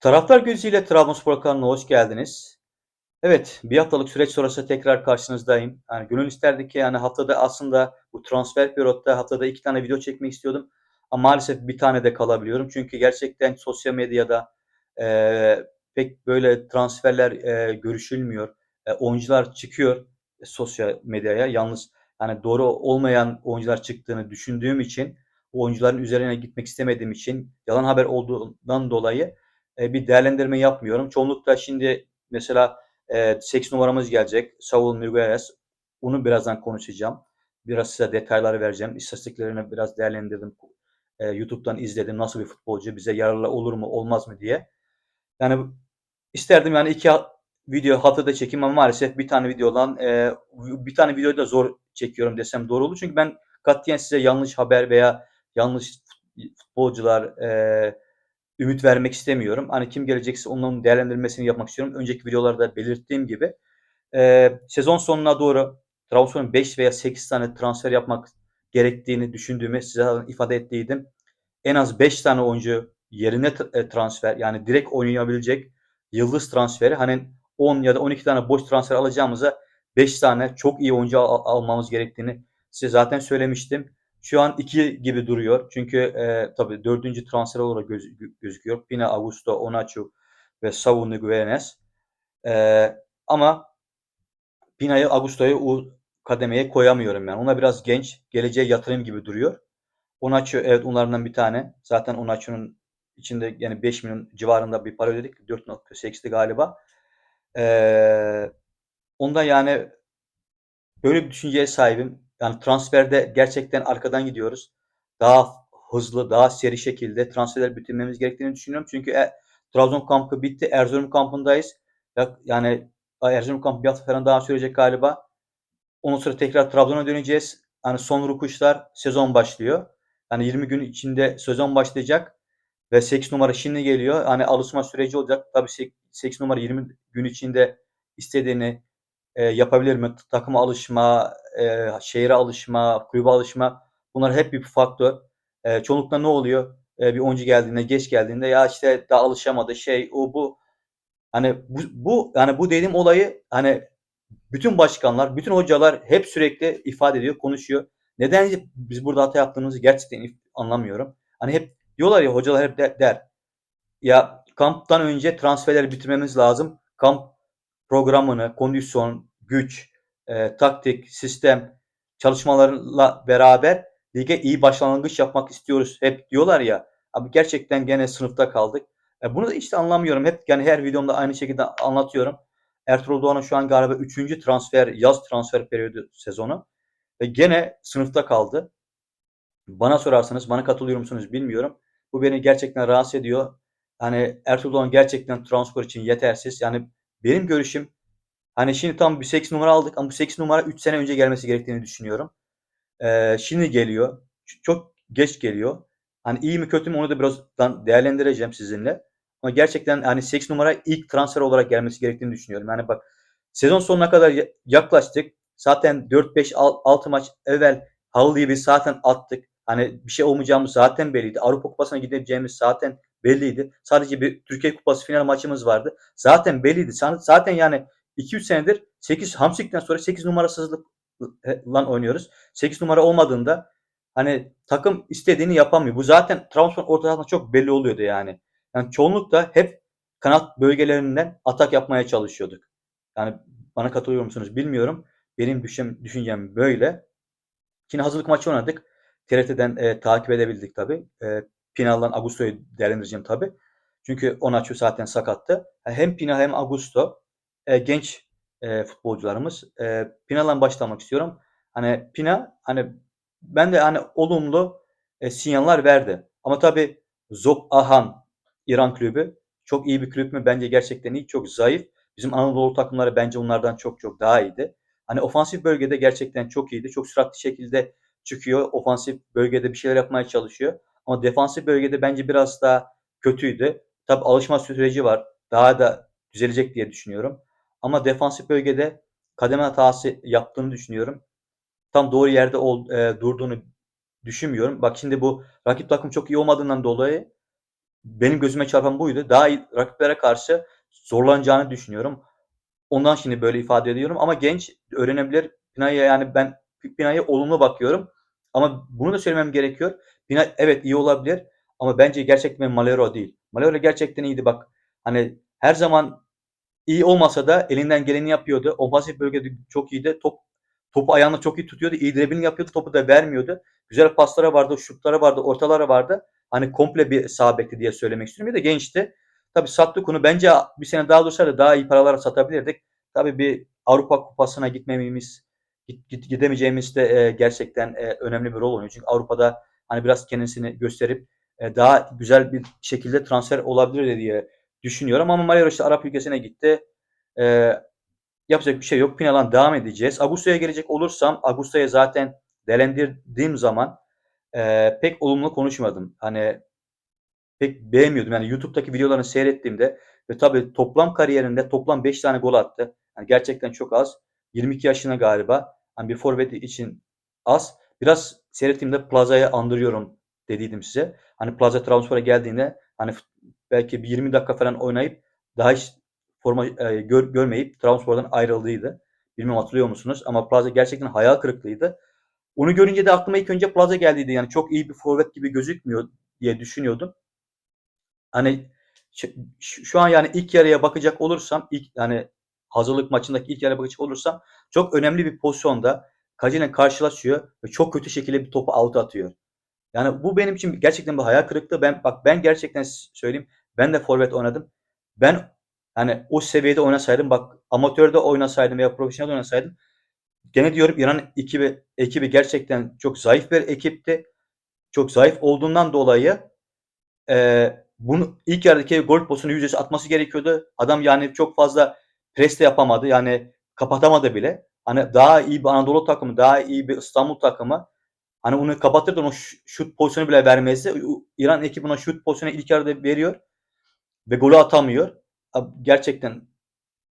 Taraftar gözüyle Trabzonspor kanalına hoş geldiniz. Evet, bir haftalık süreç sonrası tekrar karşınızdayım. Yani gönül isterdi ki yani haftada aslında bu transfer periyotta haftada iki tane video çekmek istiyordum. Ama maalesef bir tane de kalabiliyorum. Çünkü gerçekten sosyal medyada e, pek böyle transferler e, görüşülmüyor. E, oyuncular çıkıyor e, sosyal medyaya. Yalnız yani doğru olmayan oyuncular çıktığını düşündüğüm için, oyuncuların üzerine gitmek istemediğim için, yalan haber olduğundan dolayı e, bir değerlendirme yapmıyorum. Çoğunlukla şimdi mesela e, 8 numaramız gelecek. Saul Migueles. Bunu birazdan konuşacağım. Biraz size detayları vereceğim. İstatistiklerini biraz değerlendirdim. E, YouTube'dan izledim. Nasıl bir futbolcu bize yararlı olur mu olmaz mı diye. Yani isterdim yani iki video haftada çekeyim ama maalesef bir tane videodan e, bir tane videoyu da zor çekiyorum desem doğru olur. Çünkü ben katiyen size yanlış haber veya yanlış futbolcular e, ümit vermek istemiyorum. Hani kim gelecekse onların değerlendirmesini yapmak istiyorum. Önceki videolarda belirttiğim gibi e, sezon sonuna doğru Trabzon'un 5 veya 8 tane transfer yapmak gerektiğini düşündüğümü size ifade ettiydim. En az 5 tane oyuncu yerine e, transfer yani direkt oynayabilecek yıldız transferi hani 10 ya da 12 tane boş transfer alacağımıza 5 tane çok iyi oyuncu al- almamız gerektiğini size zaten söylemiştim. Şu an 2 gibi duruyor. Çünkü e, tabii dördüncü transfer olarak göz, gözüküyor. Pina Augusto, Onaçu ve Saul Niguenes. E, ama Pina'yı, Augusto'yu o kademeye koyamıyorum yani. Ona biraz genç, geleceğe yatırım gibi duruyor. Onaçu evet onlardan bir tane. Zaten Onaçu'nun içinde yani 5 milyon civarında bir para ödedik. 4.8'di galiba. Ee, onda yani böyle bir düşünceye sahibim. Yani transferde gerçekten arkadan gidiyoruz. Daha hızlı, daha seri şekilde transferler bitirmemiz gerektiğini düşünüyorum. Çünkü e, Trabzon kampı bitti. Erzurum kampındayız. Yani Erzurum kampı bir hafta falan daha sürecek galiba. Ondan sonra tekrar Trabzon'a döneceğiz. Yani son rukuşlar sezon başlıyor. Yani 20 gün içinde sezon başlayacak ve 8 numara şimdi geliyor. Hani alışma süreci olacak. Tabii 8 numara 20 gün içinde istediğini e, yapabilir mi? Takıma alışma, e, şehre alışma, kulübe alışma bunlar hep bir faktör. E, çoğunlukla ne oluyor? E, bir oyuncu geldiğinde, geç geldiğinde ya işte daha alışamadı şey o bu. Hani bu, bu yani bu dediğim olayı hani bütün başkanlar, bütün hocalar hep sürekli ifade ediyor, konuşuyor. Neden biz burada hata yaptığımızı gerçekten anlamıyorum. Hani hep diyorlar ya hocalar hep der, der ya kamptan önce transferleri bitirmemiz lazım. Kamp programını, kondisyon, güç, e, taktik, sistem çalışmalarla beraber lige iyi başlangıç yapmak istiyoruz. Hep diyorlar ya. Abi gerçekten gene sınıfta kaldık. E, bunu da işte anlamıyorum. Hep yani her videomda aynı şekilde anlatıyorum. Ertuğrul Doğan'ın şu an galiba 3. transfer, yaz transfer periyodu sezonu. Ve gene sınıfta kaldı. Bana sorarsanız, bana katılıyor musunuz bilmiyorum. Bu beni gerçekten rahatsız ediyor. Hani Ertuğrul Doğan gerçekten transfer için yetersiz. Yani benim görüşüm hani şimdi tam bir 8 numara aldık ama bu 8 numara 3 sene önce gelmesi gerektiğini düşünüyorum. Ee, şimdi geliyor. Çok geç geliyor. Hani iyi mi kötü mü onu da birazdan değerlendireceğim sizinle. Ama gerçekten hani 8 numara ilk transfer olarak gelmesi gerektiğini düşünüyorum. Yani bak sezon sonuna kadar yaklaştık. Zaten 4-5 6 maç evvel Havlu'yu biz zaten attık. Hani bir şey olmayacağımız zaten belliydi. Avrupa Kupası'na gideceğimiz zaten belliydi. Sadece bir Türkiye Kupası final maçımız vardı. Zaten belliydi. Zaten yani 2-3 senedir 8 Hamsik'ten sonra 8 numarasızlık lan oynuyoruz. 8 numara olmadığında hani takım istediğini yapamıyor. Bu zaten Trabzon ortasında çok belli oluyordu yani. Yani çoğunlukla hep kanat bölgelerinden atak yapmaya çalışıyorduk. Yani bana katılıyor musunuz bilmiyorum. Benim düşem, düşüncem böyle. Şimdi hazırlık maçı oynadık. TRT'den e, takip edebildik tabii. E, Pinal'dan Augusto'yu değerlendireceğim tabii. Çünkü Onaçu zaten sakattı. Hem Pinal hem Augusto e, genç e, futbolcularımız. E, Pinal'dan başlamak istiyorum. Hani Pina hani ben de hani olumlu e, sinyaller verdi. Ama tabii Zop Ahan İran kulübü çok iyi bir kulüp mü? Bence gerçekten iyi. Çok zayıf. Bizim Anadolu takımları bence onlardan çok çok daha iyiydi. Hani ofansif bölgede gerçekten çok iyiydi. Çok süratli şekilde çıkıyor. Ofansif bölgede bir şeyler yapmaya çalışıyor. Ama defansif bölgede bence biraz daha kötüydü. Tabi alışma süreci var. Daha da düzelecek diye düşünüyorum. Ama defansif bölgede kademe hatası yaptığını düşünüyorum. Tam doğru yerde ol, e, durduğunu düşünmüyorum. Bak şimdi bu rakip takım çok iyi olmadığından dolayı benim gözüme çarpan buydu. Daha iyi rakiplere karşı zorlanacağını düşünüyorum. Ondan şimdi böyle ifade ediyorum ama genç öğrenebilir. Pina'ya yani ben Pina'ya olumlu bakıyorum. Ama bunu da söylemem gerekiyor. Pina evet iyi olabilir ama bence gerçekten Malero değil. Malero gerçekten iyiydi bak. Hani her zaman iyi olmasa da elinden geleni yapıyordu. Ofansif bölgede çok iyiydi. Top topu ayağında çok iyi tutuyordu. İyi dribbling yapıyordu. Topu da vermiyordu. Güzel paslara vardı, şutlara vardı, ortalara vardı. Hani komple bir sağ diye söylemek istiyorum. Bir de gençti. Tabii sattık onu. Bence bir sene daha dursaydı daha iyi paralara satabilirdik. Tabii bir Avrupa Kupası'na gitmememiz, git, git, gidemeyeceğimiz de e, gerçekten e, önemli bir rol oynuyor. Çünkü Avrupa'da hani biraz kendisini gösterip e, daha güzel bir şekilde transfer olabilir diye düşünüyorum. Ama Mario işte Arap ülkesine gitti. E, yapacak bir şey yok. Pinalan devam edeceğiz. Augusto'ya gelecek olursam Augusto'ya zaten değerlendirdiğim zaman e, pek olumlu konuşmadım. Hani pek beğenmiyordum. Yani YouTube'daki videolarını seyrettiğimde ve tabii toplam kariyerinde toplam 5 tane gol attı. Yani gerçekten çok az. 22 yaşına galiba. Hani bir forvet için az. Biraz seyrettiğimde Plaza'yı andırıyorum dediydim size. Hani Plaza Trabzonspor'a geldiğinde hani belki bir 20 dakika falan oynayıp daha hiç forma e, gör, görmeyip Trabzonspor'dan ayrıldıydı. Bilmiyorum hatırlıyor musunuz? Ama Plaza gerçekten hayal kırıklığıydı. Onu görünce de aklıma ilk önce Plaza geldiydi. Yani çok iyi bir forvet gibi gözükmüyor diye düşünüyordum. Hani şu, an yani ilk yarıya bakacak olursam ilk yani hazırlık maçındaki ilk yarıya bakacak olursam çok önemli bir pozisyonda Kaci'yle karşılaşıyor ve çok kötü şekilde bir topu out atıyor. Yani bu benim için gerçekten bir hayal kırıklığı. Ben bak ben gerçekten söyleyeyim. Ben de forvet oynadım. Ben hani o seviyede oynasaydım bak amatörde oynasaydım veya profesyonel oynasaydım gene diyorum İran ekibi ekibi gerçekten çok zayıf bir ekipti. Çok zayıf olduğundan dolayı e, bunu ilk yarıdaki gol pozisyonu yüzdesi atması gerekiyordu. Adam yani çok fazla pres de yapamadı. Yani kapatamadı bile. Hani daha iyi bir Anadolu takımı, daha iyi bir İstanbul takımı hani onu kapatırdı o şut pozisyonu bile vermezdi. İran ekibi ona şut pozisyonu ilk yarıda veriyor ve golü atamıyor. Gerçekten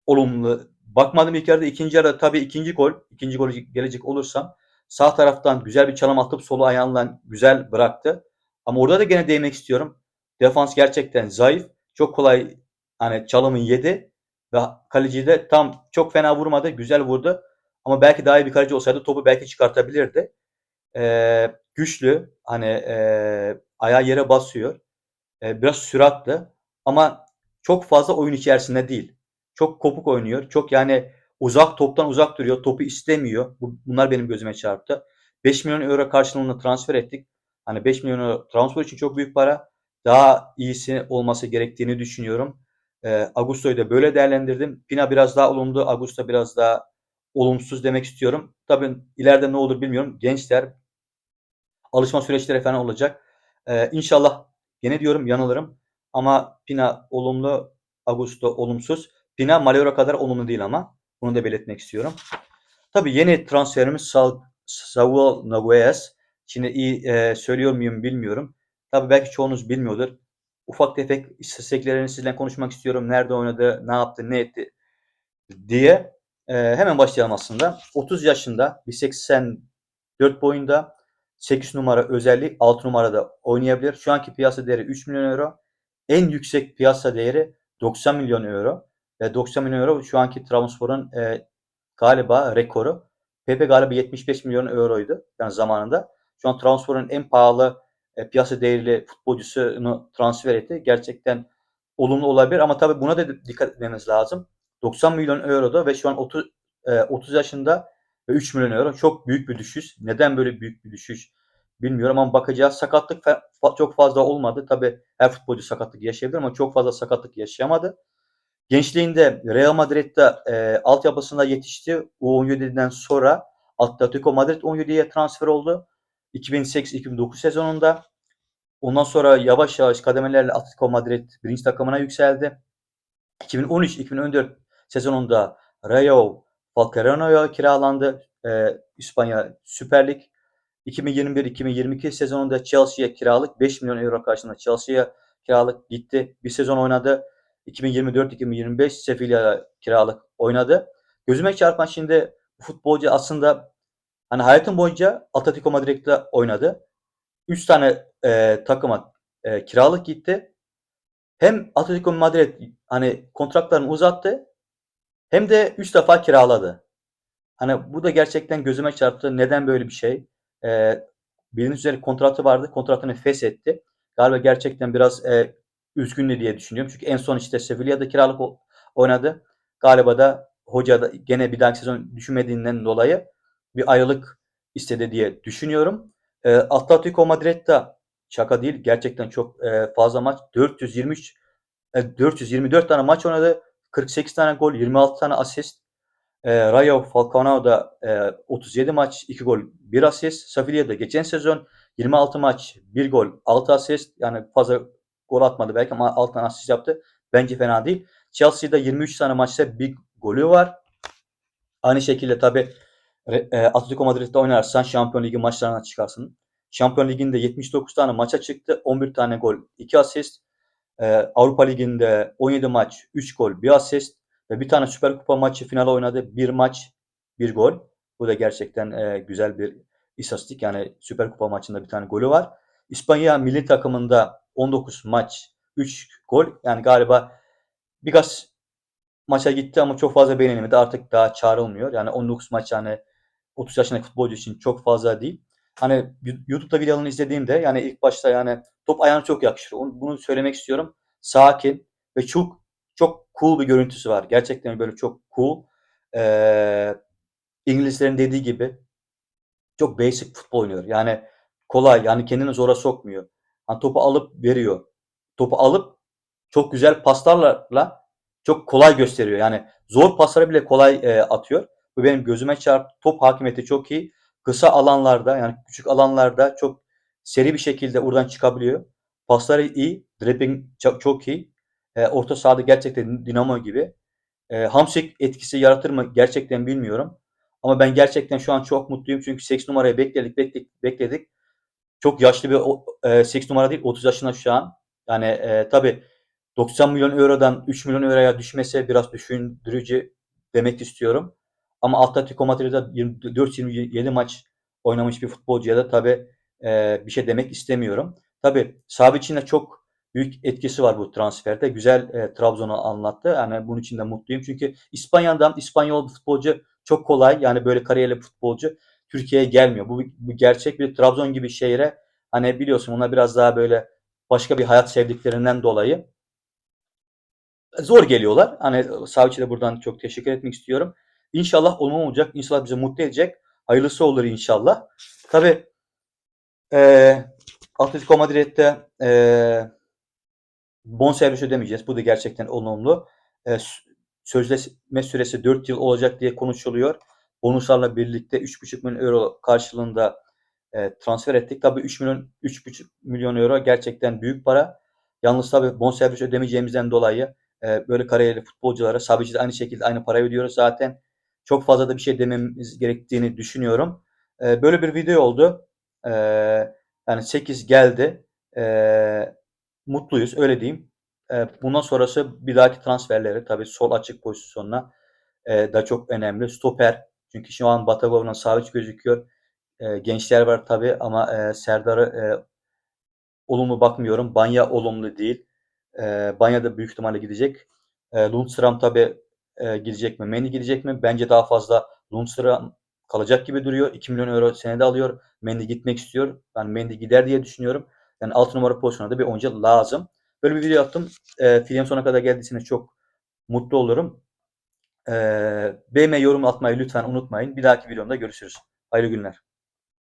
olumlu. Bakmadım ilk yarıda ikinci yarıda tabii ikinci gol, ikinci gol gelecek olursam sağ taraftan güzel bir çalım atıp solu ayağından güzel bıraktı. Ama orada da gene değinmek istiyorum. Defans gerçekten zayıf. Çok kolay hani çalımı yedi ve kaleci de tam çok fena vurmadı. Güzel vurdu. Ama belki daha iyi bir kaleci olsaydı topu belki çıkartabilirdi. Ee, güçlü. Hani e, ayağı yere basıyor. Ee, biraz süratli. Ama çok fazla oyun içerisinde değil. Çok kopuk oynuyor. Çok yani uzak toptan uzak duruyor. Topu istemiyor. Bunlar benim gözüme çarptı. 5 milyon euro karşılığında transfer ettik. Hani 5 milyon euro transfer için çok büyük para. Daha iyisi olması gerektiğini düşünüyorum. E, Augusto'yu da böyle değerlendirdim. Pina biraz daha olumlu, Augusto biraz daha olumsuz demek istiyorum. Tabii ileride ne olur bilmiyorum. Gençler alışma süreçleri falan olacak. E, inşallah gene diyorum yanılırım. Ama Pina olumlu, Augusto olumsuz. Pina Malero kadar olumlu değil ama. Bunu da belirtmek istiyorum. Tabii yeni transferimiz Sa Saul Noguez. Şimdi iyi e, söylüyor muyum bilmiyorum. Tabii belki çoğunuz bilmiyordur. Ufak tefek istatistiklerini sizinle konuşmak istiyorum. Nerede oynadı, ne yaptı, ne etti diye. E, hemen başlayalım aslında. 30 yaşında, 1.84 boyunda, 8 numara özellik, 6 numarada oynayabilir. Şu anki piyasa değeri 3 milyon euro. En yüksek piyasa değeri 90 milyon euro. Ve 90 milyon euro şu anki Trabzonspor'un e, galiba rekoru. Pepe galiba 75 milyon euroydu yani zamanında. Şu an Trabzonspor'un en pahalı e, piyasa değerli futbolcusunu transfer etti. Gerçekten olumlu olabilir ama tabii buna da dikkat etmemiz lazım. 90 milyon euro da ve şu an 30 e, 30 yaşında ve 3 milyon euro çok büyük bir düşüş. Neden böyle büyük bir düşüş bilmiyorum ama bakacağız. Sakatlık çok fazla olmadı. Tabii her futbolcu sakatlık yaşayabilir ama çok fazla sakatlık yaşayamadı. Gençliğinde Real Madrid'de e, altyapısında yetişti. U17'den sonra Atletico Madrid 17'ye transfer oldu. 2008-2009 sezonunda. Ondan sonra yavaş yavaş kademelerle Atletico Madrid birinci takımına yükseldi. 2013-2014 sezonunda Rayo Vallecano'ya kiralandı. Ee, İspanya Süper Lig. 2021-2022 sezonunda Chelsea'ye kiralık 5 milyon euro karşılığında Chelsea'ye kiralık gitti. Bir sezon oynadı. 2024-2025 Sevilla'ya kiralık oynadı. Gözüme çarpan şimdi futbolcu aslında Hani hayatım boyunca Atletico Madrid'de oynadı. 3 tane e, takıma e, kiralık gitti. hem Atletico Madrid hani kontratlarını uzattı hem de 3 defa kiraladı. Hani bu da gerçekten gözüme çarptı. Neden böyle bir şey? Ee, bildiğiniz üzere kontratı vardı. Kontratını feshetti. Galiba gerçekten biraz e, üzgündü diye düşünüyorum. Çünkü en son işte Sevilla'da kiralık oynadı. Galiba da hoca da gene bir dahaki sezon düşünmediğinden dolayı bir ayrılık istedi diye düşünüyorum. Ee, Atletico Madrid şaka değil. Gerçekten çok e, fazla maç. 423 e, 424 tane maç oynadı. 48 tane gol, 26 tane asist. E, Rayo Falcao'da e, 37 maç, 2 gol, 1 asist. Sevilla'da geçen sezon 26 maç, 1 gol, 6 asist. Yani fazla gol atmadı belki ama 6 tane asist yaptı. Bence fena değil. Chelsea'de 23 tane maçta 1 golü var. Aynı şekilde tabi Atletico Madrid'de oynarsan Şampiyon Ligi maçlarına çıkarsın. Şampiyon Ligi'nde 79 tane maça çıktı. 11 tane gol, 2 asist. Ee, Avrupa Ligi'nde 17 maç, 3 gol, 1 asist ve bir tane Süper Kupa maçı final oynadı. 1 maç, 1 gol. Bu da gerçekten e, güzel bir istatistik. Yani Süper Kupa maçında bir tane golü var. İspanya milli takımında 19 maç, 3 gol. Yani galiba birkaç maça gitti ama çok fazla beğenilmedi. Artık daha çağrılmıyor. Yani 19 maç yani 30 yaşındaki futbolcu için çok fazla değil. Hani YouTube'da videolarını izlediğimde yani ilk başta yani top ayağına çok yakışır. Bunu söylemek istiyorum. Sakin ve çok çok cool bir görüntüsü var. Gerçekten böyle çok cool. Ee, İngilizlerin dediği gibi çok basic futbol oynuyor. Yani kolay yani kendini zora sokmuyor. Yani topu alıp veriyor. Topu alıp çok güzel paslarla çok kolay gösteriyor. Yani zor pasları bile kolay e, atıyor. Bu benim gözüme çarptı. Top hakimiyeti çok iyi. Kısa alanlarda yani küçük alanlarda çok seri bir şekilde oradan çıkabiliyor. Pasları iyi. Dribbling çok, çok iyi. E, orta sahada gerçekten dinamo gibi. E, Hamsik etkisi yaratır mı gerçekten bilmiyorum. Ama ben gerçekten şu an çok mutluyum. Çünkü 8 numarayı bekledik, bekledik, bekledik. Çok yaşlı bir e, 8 numara değil, 30 yaşında şu an. Yani e, tabii 90 milyon eurodan 3 milyon euroya düşmese biraz düşündürücü demek istiyorum. Ama Atletico Madrid'de 24-27 maç oynamış bir futbolcuya da tabii e, bir şey demek istemiyorum. Tabii Sabic'in de çok büyük etkisi var bu transferde. Güzel e, Trabzon'u anlattı. Yani bunun için de mutluyum. Çünkü İspanya'dan İspanyol futbolcu çok kolay. Yani böyle kariyerli futbolcu Türkiye'ye gelmiyor. Bu, bu gerçek bir Trabzon gibi şehre hani biliyorsun ona biraz daha böyle başka bir hayat sevdiklerinden dolayı zor geliyorlar. Hani Savcı da buradan çok teşekkür etmek istiyorum. İnşallah olmam olacak. İnşallah bizi mutlu edecek. Hayırlısı olur inşallah. Tabi e, Atletico Madrid'de e, bonservis ödemeyeceğiz. Bu da gerçekten olumlu. E, sözleşme süresi 4 yıl olacak diye konuşuluyor. Bonuslarla birlikte 3,5 milyon euro karşılığında e, transfer ettik. Tabi 3 milyon 3,5 milyon euro gerçekten büyük para. Yalnız tabi bonservis ödemeyeceğimizden dolayı e, böyle kariyerli futbolculara Sabici aynı şekilde aynı parayı ödüyoruz zaten. Çok fazla da bir şey dememiz gerektiğini düşünüyorum. E, böyle bir video oldu. E, yani 8 geldi. E, mutluyuz öyle diyeyim. E, bundan sonrası bir dahaki transferleri tabii sol açık pozisyonuna e, da çok önemli. Stoper çünkü şu an Batagov'la Savic gözüküyor. E, gençler var tabii ama e, Serdar'ı e, olumlu bakmıyorum. Banya olumlu değil. E, Banya da büyük ihtimalle gidecek. E, Lundstram tabii e, gidecek mi? Mendy gidecek mi? Bence daha fazla Lundstram kalacak gibi duruyor. 2 milyon euro senede alıyor. Mendy gitmek istiyor. Ben Mendy gider diye düşünüyorum. Yani 6 numara pozisyonunda bir oyuncu lazım. Böyle bir video yaptım. E, film sonuna kadar geldiyseniz çok mutlu olurum. E, beğenmeyi, yorum atmayı lütfen unutmayın. Bir dahaki videomda görüşürüz. Hayırlı günler.